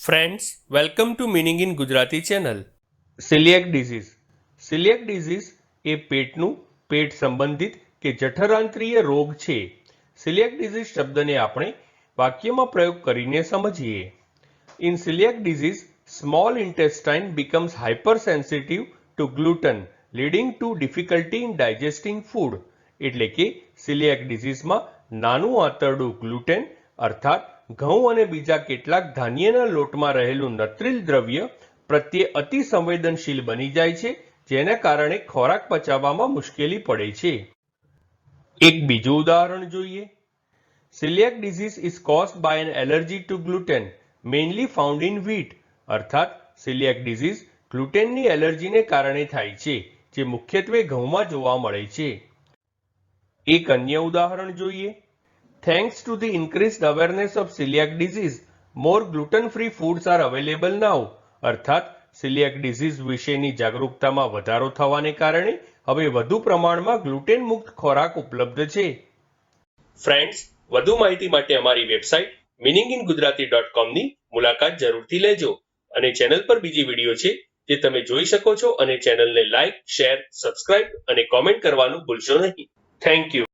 Friends welcome to meaning in Gujarati channel celiac disease celiac disease એ પેટનું પેટ સંબંધિત કે જઠરાંત્રીય રોગ છે. સિલિયક ડિઝીઝ શબ્દને આપણે વાક્યમાં પ્રયોગ કરીને સમજીએ. In celiac disease small intestine becomes hyper sensitive to gluten leading to difficulty in digesting food એટલે કે સિલિયક ડિઝીઝમાં નાનું આંતરડું ગ્લુટેન અર્થાત ઘઉં અને બીજા કેટલાક ધાન્યના લોટમાં રહેલું નત્રિલ દ્રવ્ય પ્રત્યે અતિ સંવેદનશીલ બની જાય છે, જેના કારણે ખોરાક પચાવવામાં મુશ્કેલી પડે છે. એક બીજું ઉદાહરણ જોઈએ. Celiac disease is caused by an allergy to gluten mainly found in wheat અર્થાત સિલિયક ડિઝીઝ ગ્લુટેનની એલર્જીને કારણે થાય છે, જે મુખ્યત્વે ઘઉંમાં જોવા મળે છે. એક અન્ય ઉદાહરણ જોઈએ. To the increased awareness of celiac disease more gluten free foods are available now અર્થાત સિલિયક ડિઝીઝ વિશેની જાગરૂકતામાં વધારો થવાને કારણે હવે વધુ પ્રમાણમાં ગ્લુટેન મુક્ત ખોરાક ઉપલબ્ધ છે. ફ્રેન્ડ્સ વધુ માહિતી માટે અમારી website meaning in Gujarati dot કોમની મુલાકાત જરૂરથી લેજો અને ચેનલ પર બીજી વીડિયો છે જે તમે જોઈ શકો છો અને ચેનલને લાઇક શેર સબસ્ક્રાઇબ અને કોમેન્ટ કરવાનું ભૂલશો નહીં. Thank you